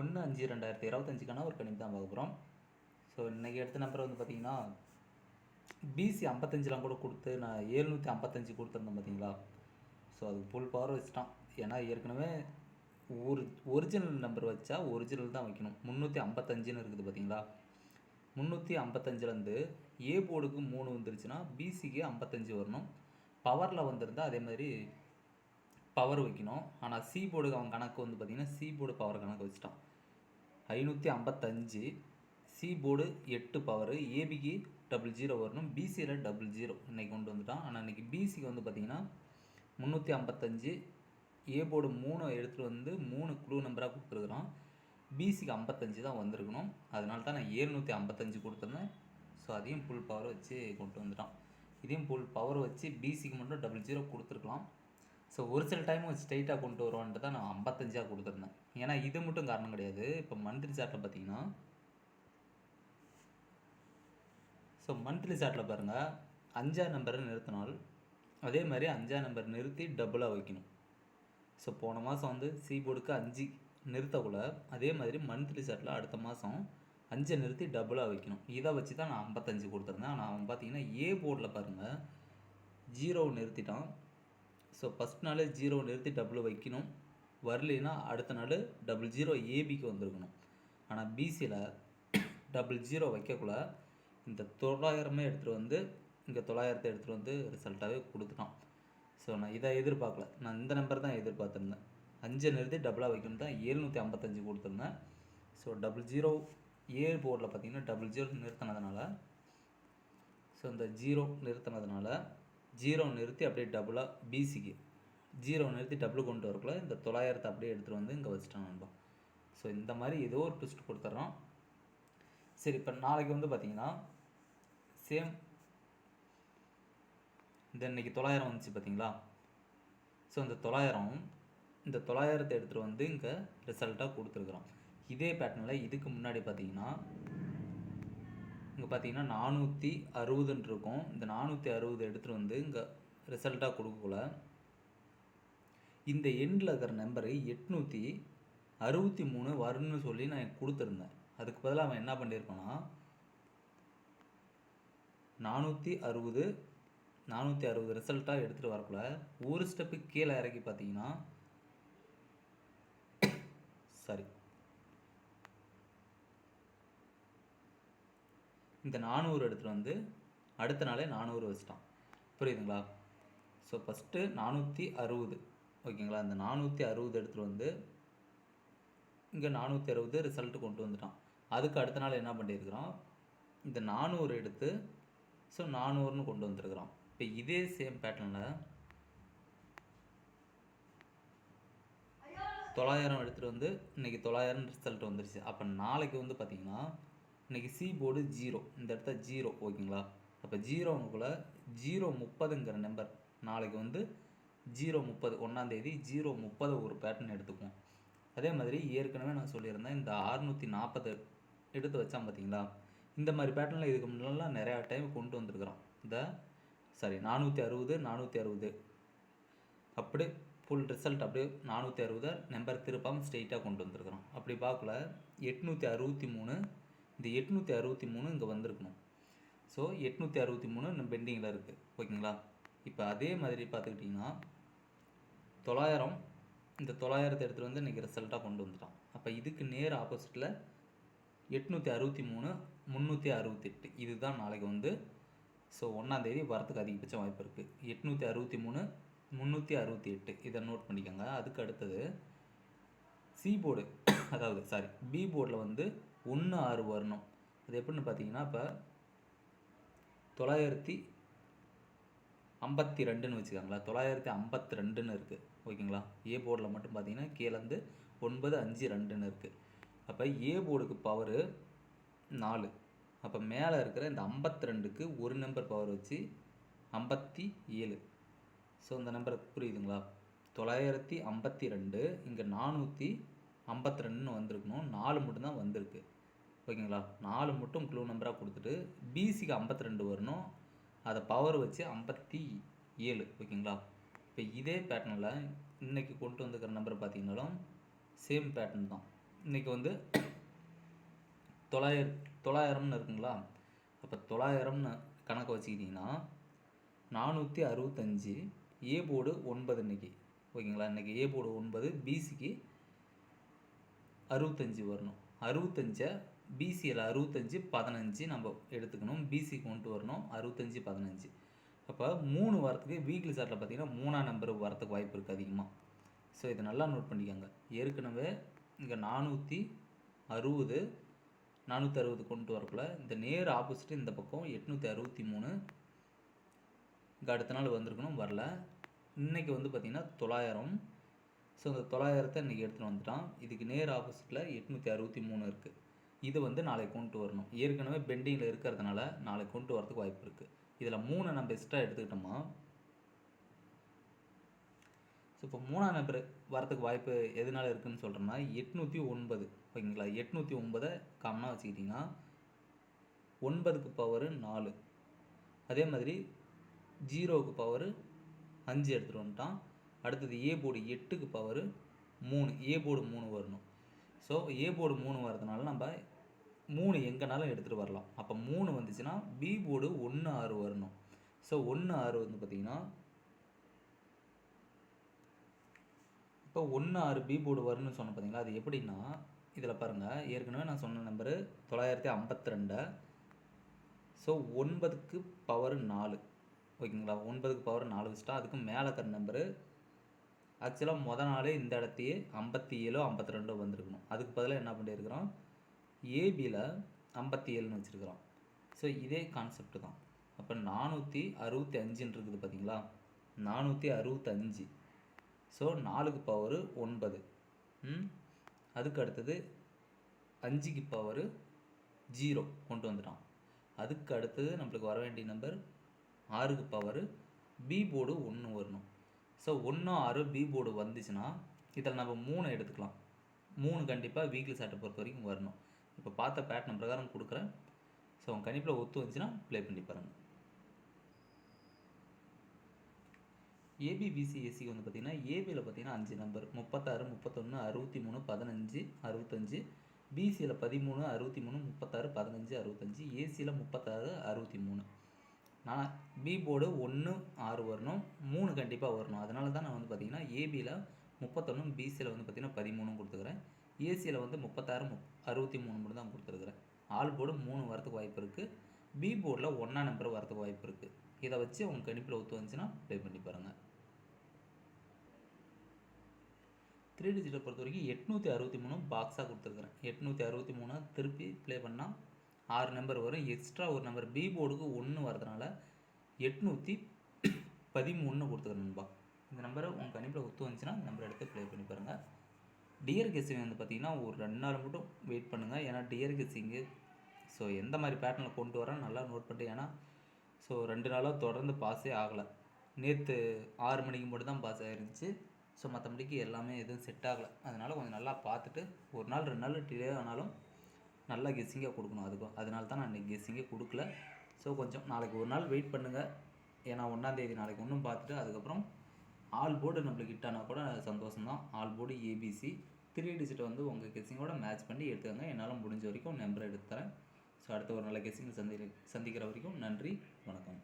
ஒன்று அஞ்சு ரெண்டாயிரத்தி இருபத்தஞ்சுக்கான ஒரு கணிப்பு தான் பார்க்க போகிறோம் ஸோ இன்றைக்கி எடுத்த நம்பர் வந்து பார்த்தீங்கன்னா பிசி ஐம்பத்தஞ்செலாம் கூட கொடுத்து நான் ஏழ்நூற்றி ஐம்பத்தஞ்சு கொடுத்துருந்தேன் பார்த்தீங்களா ஸோ அது ஃபுல் பவர் வச்சுட்டான். ஏன்னா ஏற்கனவே ஒரு ஒரிஜினல் நம்பர் வச்சா ஒரிஜினல் தான் வைக்கணும். முந்நூற்றி ஐம்பத்தஞ்சுன்னு இருக்குது பார்த்தீங்களா முந்நூற்றி ஐம்பத்தஞ்சிலேருந்து ஏ போர்டுக்கு மூணு வந்துருச்சுன்னா பிசிக்கு ஐம்பத்தஞ்சு வரணும். பவரில் வந்திருந்தால் அதே மாதிரி பவர் வைக்கணும். ஆனால் சி போர்டுக்கு அவன் கணக்கு வந்து பார்த்திங்கன்னா சி போர்டு பவர் கணக்கு வச்சுட்டான். ஐநூற்றி ஐம்பத்தஞ்சு சி போர்டு எட்டு பவர் ஏபிக்கு டபுள் ஜீரோ வரணும். பிசியில் டபுள் ஜீரோ இன்றைக்கி கொண்டு வந்துட்டான். ஆனால் இன்றைக்கி பிசிக்கு வந்து பார்த்திங்கன்னா முந்நூற்றி ஐம்பத்தஞ்சு ஏ போர்டு மூணு எடுத்துகிட்டு வந்து மூணு குழு நம்பராக கொடுத்துருக்குறான். பிசிக்கு ஐம்பத்தஞ்சு தான் வந்திருக்கணும். அதனால தான் நான் ஏழ்நூற்றி ஐம்பத்தஞ்சு கொடுத்துருந்தேன். ஸோ அதையும் ஃபுல் பவர் வச்சு கொண்டு வந்துட்டான். இதையும் ஃபுல் பவர் வச்சு பிசிக்கு மட்டும் டபுள் ஜீரோ கொடுத்துருக்கலாம். ஸோ ஒரு சில டைம் ஸ்ட்ரெயிட்டாக கொண்டு வருவான்ட்டு தான் நான் ஐம்பத்தஞ்சாக கொடுத்துருந்தேன். ஏன்னா இது மட்டும் காரணம் கிடையாது. இப்போ மந்த்லி சார்ட்டில் பார்த்தீங்கன்னா ஸோ மந்த்லி சார்ட்டில் பாருங்கள் அஞ்சா நம்பரை நிறுத்தினால் அதே மாதிரி அஞ்சா நம்பர் நிறுத்தி டபுளாக வைக்கணும். ஸோ போன மாதம் வந்து சி போர்டுக்கு அஞ்சு நிறுத்தக்குள்ள அதே மாதிரி மந்த்லி சார்ட்டில் அடுத்த மாதம் அஞ்சை நிறுத்தி டபுளாக வைக்கணும். இதை வச்சு தான் நான் ஐம்பத்தஞ்சு கொடுத்துருந்தேன். ஆனால் அவன் பார்த்தீங்கன்னா ஏ போர்டில் பாருங்கள் ஜீரோ நிறுத்திட்டான். ஸோ ஃபஸ்ட் நாள் ஜீரோ நிறுத்தி டபுள் வைக்கணும். வரலைன்னா அடுத்த நாள் டபுள் ஜீரோ ஏபிக்கு வந்திருக்கணும். ஆனால் பிசியில் டபுள் ஜீரோ வைக்கக்குள்ள இந்த தொள்ளாயிரமே எடுத்துகிட்டு வந்து இங்கே தொள்ளாயிரத்தை எடுத்துகிட்டு வந்து ரிசல்ட்டாகவே கொடுத்துட்டான். ஸோ நான் இதை எதிர்பார்க்கல. நான் இந்த நம்பர் தான் எதிர்பார்த்துருந்தேன். அஞ்சை நிறுத்தி டபுளாக வைக்கணும் தான் ஏழ்நூற்றி ஐம்பத்தஞ்சு கொடுத்துருந்தேன். ஸோ டபுள் ஜீரோ ஏழு போர்டில் பார்த்தீங்கன்னா டபுள் ஜீரோ நிறுத்தினதுனால ஸோ இந்த ஜீரோ நிறுத்தினதுனால ஜீரோ நிறுத்தி அப்படியே டபுளாக பிசிக்கு ஜீரோ நிறுத்தி டபுள் கொண்டு வரக்குள்ள இந்த தொள்ளாயிரத்தை அப்படியே எடுத்துகிட்டு வந்து இங்கே வச்சுட்டான் நண்பா ஸோ இந்த மாதிரி ஏதோ ஒரு ட்விஸ்ட் கொடுத்துட்றோம். சரி இப்போ நாளைக்கு வந்து பார்த்தீங்கன்னா சேம் இந்த இன்னைக்கு தொள்ளாயிரம் வந்துச்சு பார்த்தீங்களா ஸோ இந்த தொள்ளாயிரம் இந்த தொள்ளாயிரத்தை எடுத்துகிட்டு வந்து இங்கே ரிசல்ட்டாக கொடுத்துருக்குறோம். இதே பேட்டர்னில் இதுக்கு முன்னாடி பார்த்தீங்கன்னா இங்கே பார்த்தீங்கன்னா நானூற்றி அறுபதுன்னு இருக்கும் இந்த நானூற்றி அறுபது எடுத்துகிட்டு வந்து இங்கே ரிசல்ட்டாக கொடுக்கல இந்த எண்டில் இருக்கிற நம்பரு எட்நூற்றி அறுபத்தி மூணு வரும்னு சொல்லி நான் கொடுத்துருந்தேன். அதுக்கு பதிலாக அவன் என்ன பண்ணியிருப்பான்னா நானூற்றி அறுபது நானூற்றி அறுபது ரிசல்ட்டாக எடுத்துகிட்டு வரக்குள்ள ஒரு ஸ்டெப்பு கீழே இறக்கி பார்த்தீங்கன்னா சாரி இந்த நானூறு எடுத்துகிட்டு வந்து அடுத்த நாளே நானூறு வச்சிட்டான். புரியுதுங்களா? ஸோ ஃபஸ்ட்டு நானூற்றி அறுபது. ஓகேங்களா? இந்த நானூற்றி அறுபது எடுத்துகிட்டு வந்து இங்கே நானூற்றி அறுபது ரிசல்ட்டு கொண்டு வந்துட்டான். அதுக்கு அடுத்த நாள் என்ன பண்ணியிருக்கிறான்? இந்த நானூறு எடுத்து ஸோ நானூறுன்னு கொண்டு வந்துருக்குறான். இப்போ இதே சேம் பேட்டர்னில் தொள்ளாயிரம் எடுத்துகிட்டு வந்து இன்றைக்கி தொள்ளாயிரம் ரிசல்ட் வந்துருச்சு. அப்போ நாளைக்கு வந்து பார்த்திங்கன்னா இன்றைக்கி சி போர்டு ஜீரோ இந்த இடத்த ஜீரோ ஓகேங்களா? அப்போ ஜீரோனுக்குள்ளே ஜீரோ முப்பதுங்கிற நம்பர் நாளைக்கு வந்து ஜீரோ முப்பது ஒன்றாந்தேதி ஜீரோ முப்பது ஒரு பேட்டர்ன் எடுத்துக்குவோம். அதே மாதிரி ஏற்கனவே நான் சொல்லியிருந்தேன் இந்த அறுநூற்றி நாற்பது எடுத்து வச்சான் பார்த்தீங்களா இந்த மாதிரி பேட்டர்னில் இதுக்கு முன்னெல்லாம் நிறையா டைம் கொண்டு வந்திருக்கிறோம் இந்த சாரி நானூற்றி அறுபது நானூற்றி அறுபது. அப்படியே ஃபுல் ரிசல்ட் அப்படியே நானூற்றி அறுபதை நம்பர் திருப்பாமல் ஸ்ட்ரெயிட்டாக கொண்டு வந்திருக்கிறோம் அப்படி பார்க்கல எட்நூற்றி அறுபத்தி மூணு இந்த எட்நூற்றி அறுபத்தி மூணு இங்கே வந்திருக்கணும். ஸோ எட்நூற்றி அறுபத்தி மூணு நம்ம பெண்டிங்கில் இருக்குது ஓகேங்களா? இப்போ அதே மாதிரி பார்த்துக்கிட்டிங்கன்னா தொள்ளாயிரம் இந்த தொள்ளாயிரத்தை எடுத்துகிட்டு வந்து இன்றைக்கி ரிசல்ட்டாக கொண்டு வந்துட்டான். அப்போ இதுக்கு நேர் ஆப்போசிட்டில் எட்நூற்றி அறுபத்தி மூணு முந்நூற்றி அறுபத்தெட்டு இதுதான் நாளைக்கு வந்து ஸோ ஒன்றாந்தேதி வரத்துக்கு அதிகபட்சம் வாய்ப்பு இருக்குது எட்நூற்றி அறுபத்தி மூணு முந்நூற்றி அறுபத்தி எட்டு. இதை நோட் பண்ணிக்கோங்க. அதுக்கு அடுத்தது சி போர்டு அதாவது சாரி பி போர்டில் வந்து ஒன்று ஆறு வரணும். அது எப்படின்னு பார்த்தீங்கன்னா இப்போ தொள்ளாயிரத்தி ஐம்பத்தி ரெண்டுன்னு வச்சுக்கோங்களா தொள்ளாயிரத்தி ஐம்பத்தி ரெண்டுன்னு இருக்குது ஓகேங்களா? ஏ போர்டில் மட்டும் பார்த்தீங்கன்னா கீழேருந்து ஒன்பது அஞ்சு ரெண்டுன்னு இருக்குது அப்போ ஏ போர்டுக்கு பவரு நாலு. அப்போ மேலே இருக்கிற இந்த ஐம்பத்தி ரெண்டுக்கு ஒரு நம்பர் பவர் வச்சு ஐம்பத்தி ஏழு. ஸோ இந்த நம்பர் புரியுதுங்களா? தொள்ளாயிரத்தி ஐம்பத்தி ரெண்டு இங்கே நானூற்றி ஐம்பத்தி ரெண்டுன்னு வந்திருக்கணும். நாலு மட்டும்தான் வந்திருக்கு. ஓகேங்களா? நாலு மட்டும் க்ளூ நம்பராக கொடுத்துட்டு பிசிக்கு ஐம்பத்தி ரெண்டு வரணும். அதை பவர் வச்சு ஐம்பத்தி ஏழு ஓகேங்களா? இப்போ இதே பேட்டர்னில் இன்றைக்கி கொண்டு வந்துக்கிற நம்பர் பார்த்தீங்கன்னாலும் சேம் பேட்டர்ன் தான். இன்றைக்கி வந்து தொள்ளாயிரம் தொள்ளாயிரம்னு இருக்குங்களா? அப்போ தொள்ளாயிரம்னு கணக்கு வச்சுக்கிட்டிங்கன்னா நானூற்றி அறுபத்தஞ்சி ஏ போர்டு ஒன்பது இன்றைக்கி ஓகேங்களா? இன்றைக்கி ஏ போர்டு ஒன்பது பிசிக்கு அறுபத்தஞ்சி வரணும். அறுபத்தஞ்சை பிசியில் அறுபத்தஞ்சி பதினஞ்சு நம்ம எடுத்துக்கணும். பிசி கொண்டு வரணும். அறுபத்தஞ்சி பதினஞ்சு. அப்போ மூணு வரத்துக்கு வீக்லி சார்ட்டில் பார்த்தீங்கன்னா மூணாம் நம்பர் வரத்துக்கு வாய்ப்பு இருக்குது அதிகமாக ஸோ இதை நல்லா நோட் பண்ணிக்கோங்க. ஏற்கனவே இங்கே நானூற்றி அறுபது நானூற்றி அறுபது கொண்டு வரக்குள்ள இந்த நேர் ஆப்போசிட் இந்த பக்கம் எட்நூற்றி அறுபத்தி மூணு. இங்கே அடுத்த நாள் வந்திருக்கணும் வரல. இன்னைக்கு வந்து பார்த்திங்கன்னா தொள்ளாயிரம். ஸோ இந்த தொள்ளாயிரத்தை இன்றைக்கி எடுத்துகிட்டு வந்துட்டான். இதுக்கு நேர் ஆப்போசிட்டில் எட்நூற்றி அறுபத்தி மூணு இருக்குது இது வந்து நாளைக்கு கொண்டு வரணும். ஏற்கனவே பெண்டிங்கில் இருக்கிறதுனால நாளைக்கு கொண்டு வரதுக்கு வாய்ப்பு இருக்குது இதில் மூணு நம்ம எக்ஸ்ட்ரா எடுத்துக்கிட்டோமா? ஸோ இப்போ மூணாம் நம்பர் வரத்துக்கு வாய்ப்பு எதனால் இருக்குன்னு சொல்கிறோம்னா எட்நூற்றி ஒன்பது. ஓகேங்களா? எட்நூற்றி ஒன்பதை காமனாக வச்சுக்கிட்டிங்கன்னா ஒன்பதுக்கு பவரு நாலு. அதே மாதிரி ஜீரோவுக்கு பவரு அஞ்சு எடுத்துகிட்டு வந்துட்டான் அடுத்தது ஏ போர்டு எட்டுக்கு பவரு மூணு. ஏ போர்டு மூணு வரணும். ஸோ ஏ போர்டு மூணு வரதுனால நம்ம மூணு எங்கேனாலும் எடுத்துகிட்டு வரலாம். அப்போ மூணு வந்துச்சுன்னா பி போர்டு ஒன்று ஆறு வரணும். ஸோ ஒன்று ஆறு வந்து பார்த்திங்கன்னா இப்போ ஒன்று ஆறு பி போர்டு வரும்னு சொன்ன பார்த்தீங்களா அது எப்படின்னா இதில் பாருங்கள் ஏற்கனவே நான் சொன்ன நம்பரு தொள்ளாயிரத்தி ஐம்பத்தி ரெண்டு ஸோ ஒன்பதுக்கு பவர் நாலு. ஓகேங்களா? ஒன்பதுக்கு பவர் நாலு வச்சுட்டா அதுக்கு மேலே இருக்கிற நம்பரு ஆக்சுவலாக முத நாளே இந்த இடத்தையே ஐம்பத்தி ஏழோ ஐம்பத்தி ரெண்டோ வந்திருக்கணும். அதுக்கு பதிலாக என்ன பண்ணியிருக்கிறோம்? ஏபியில் ஐம்பத்தி ஏழுன்னு வச்சுருக்கிறோம். ஸோ இதே கான்செப்ட் தான். அப்போ நானூற்றி அறுபத்தி அஞ்சுன்னு இருக்குது பார்த்தீங்களா நானூற்றி அறுபத்தஞ்சு ஸோ நாலுக்கு பவரு ஒன்பது. ம்? அதுக்கு அடுத்தது அஞ்சுக்கு பவரு ஜீரோ கொண்டு வந்துட்டான். அதுக்கு அடுத்தது நம்மளுக்கு வர வேண்டிய நம்பர் ஆறுக்கு பவரு பி போர்டு ஒன்று வரணும். ஸோ ஒன்று ஆறு பி போர்டு வந்துச்சுன்னா இதில் நம்ம மூணு எடுத்துக்கலாம். மூணு கண்டிப்பாக வீக்லி சாட்டை பொறுத்த வரைக்கும் வரணும். இப்போ பார்த்த பேட்டர்ன் பிரகாரம் கொடுக்குறேன். ஸோ உங்கள் கணிப்பில் ஒத்து வந்துச்சுன்னா ப்ளே பண்ணி பாருங்கள் ஏபிபிசிஎஸ்சிக்கு வந்து பார்த்தீங்கன்னா ஏபியில் பார்த்தீங்கன்னா அஞ்சு நம்பர் முப்பத்தாறு முப்பத்தொன்று அறுபத்தி மூணு பதினஞ்சு அறுபத்தஞ்சு. பிசியில் பதிமூணு அறுபத்தி மூணு முப்பத்தாறு பதினஞ்சு அறுபத்தஞ்சு. ஏசியில் முப்பத்தாறு அறுபத்தி மூணு நான் பி போர்டு ஒன்று ஆறு வரணும். மூணு கண்டிப்பாக வரணும். அதனால தான் நான் வந்து பார்த்தீங்கன்னா ஏபியில் முப்பத்தொன்று பிசியில் வந்து பார்த்தீங்கன்னா பதிமூணும் கொடுத்துக்கிறேன். ஏசியில் வந்து முப்பத்தாறு முப் அறுபத்தி மூணு மட்டும் தான் கொடுத்துருக்குறேன். ஆல் போர்டு மூணு வரத்துக்கு வாய்ப்பு இருக்குது பி போர்டில் ஒன்றா நம்பர் வரத்துக்கு வாய்ப்பு இருக்குது இதை வச்சு அவங்க கணிப்பில் ஒத்து வந்துச்சுன்னா ப்ளே பண்ணி பாருங்கள் த்ரீ டிஜிட்டை பொறுத்த வரைக்கும் எட்நூற்றி அறுபத்தி மூணு பாக்ஸாக கொடுத்துருக்குறேன். எட்நூற்றி அறுபத்தி மூணு திருப்பி ப்ளே பண்ணால் ஆறு நம்பர் வரும். எக்ஸ்ட்ரா ஒரு நம்பர் பி போர்டுக்கு ஒன்று வரதுனால எட்நூற்றி பதிமூணுன்னு கொடுத்துக்கிறேன் நண்பா. இந்த நம்பரை உங்கள் கணிப்பில் ஒத்து வந்துச்சுன்னா இந்த நம்பர் எடுத்து ப்ளே பண்ணி பாருங்கள் டியர் கெஸ்ஸிங் வந்து பார்த்திங்கன்னா ஒரு ரெண்டு நாள் மட்டும் வெயிட் பண்ணுங்கள் ஏன்னா டியர் கெஸ்ஸிங்கு ஸோ எந்த மாதிரி பேட்டர்னில் கொண்டு வரேன் நல்லா நோட் பண்ணிட்டு ஏன்னா ஸோ ரெண்டு நாளாக தொடர்ந்து பாஸே ஆகலை. நேற்று ஆறு மணிக்கு மட்டும் தான் பாஸ் ஆகிருந்துச்சு ஸோ மற்றபடிக்கு எல்லாமே எதுவும் செட் ஆகலை. அதனால் கொஞ்சம் நல்லா பார்த்துட்டு ஒரு நாள் ரெண்டு நாள் டிலே ஆனாலும் நல்லா கெஸ்ஸிங்காக கொடுக்கணும் அதுக்கும். அதனால தான் நான் இன்றைக்கி கெஸ்ஸிங்கே கொடுக்கல. ஸோ கொஞ்சம் நாளைக்கு ஒரு நாள் வெயிட் பண்ணுங்கள் ஏன்னா ஒன்றாந்தேதி நாளைக்கு ஒன்றும் பார்த்துட்டு அதுக்கப்புறம் ஆல் போர்டு நம்மளுக்கு ஹிட் ஆனால் கூட சந்தோஷம் தான் ஆல் போர்டு ஏபிசி த்ரீ டிஜிட்டை வந்து உங்கள் கெஸ்ஸிங்கோட மேட்ச் பண்ணி எடுத்துக்கோங்க. என்னால் முடிஞ்ச வரைக்கும் நம்பர் எடுத்து தரேன் ஸோ அடுத்த ஒரு நல்ல கெஸ்ஸிங் சந்தி சந்திக்கிற வரைக்கும் நன்றி வணக்கம்.